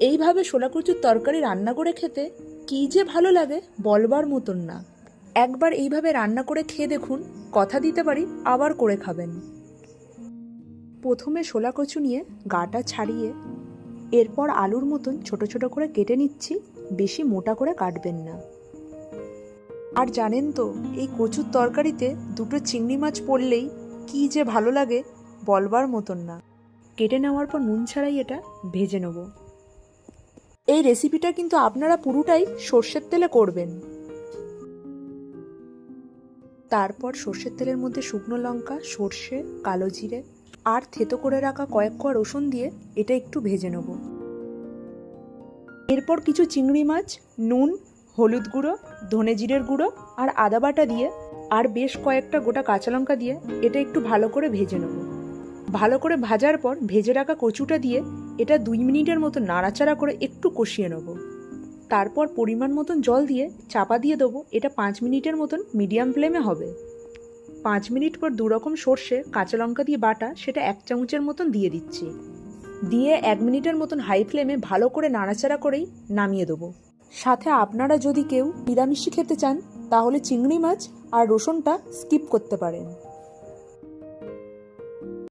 এইভাবে শোলা কচুর তরকারি রান্না করে খেতে কী যে ভালো লাগে বলবার মতন না। একবার এইভাবে রান্না করে খেয়ে দেখুন, কথা দিতে পারি, আবার করে খাবেন। প্রথমে শোলা কচু নিয়ে গাটা ছাড়িয়ে এরপর আলুর মতন ছোট ছোট করে কেটে নিচ্ছি, বেশি মোটা করে কাটবেন না। আর জানেন তো, এই কচুর তরকারিতে দুটো চিংড়ি মাছ পড়লেই কী যে ভালো লাগে বলবার মতন না। কেটে নেওয়ার পর নুন ছাড়াই এটা ভেজে নেব। এই রেসিপিটা কিন্তু আপনারা পুরোটাই সর্ষের তেলে করবেন। তারপর সর্ষের তেলের মধ্যে শুকনো লঙ্কা, সর্ষে, কালো জিরে আর থেতো করে রাখা কয়েক কোয়া রসুন দিয়ে এটা একটু ভেজে নেব। এরপর কিছু চিংড়ি মাছ, নুন, হলুদ গুঁড়ো, ধনে জিরের গুঁড়ো আর আদা বাটা দিয়ে আর বেশ কয়েকটা গোটা কাঁচা লঙ্কা দিয়ে এটা একটু ভালো করে ভেজে নেব। ভালো করে ভাজার পর ভেজে রাখা কচুটা দিয়ে এটা দুই মিনিটের মতো নাড়াচাড়া করে একটু কষিয়ে নেব। তারপর পরিমাণ মতন জল দিয়ে চাপা দিয়ে দেবো। এটা পাঁচ মিনিটের মতন মিডিয়াম ফ্লেমে হবে। পাঁচ মিনিট পর দুরকম সর্ষে, কাঁচা লঙ্কা দিয়ে বাটা সেটা এক চামচের মতন দিয়ে দিচ্ছি। দিয়ে এক মিনিটের মতন হাই ফ্লেমে ভালো করে নাড়াচাড়া করেই নামিয়ে দেবো। সাথে আপনারা যদি কেউ নিরামিষি খেতে চান, তাহলে চিংড়ি মাছ আর রসুনটা স্কিপ করতে পারেন।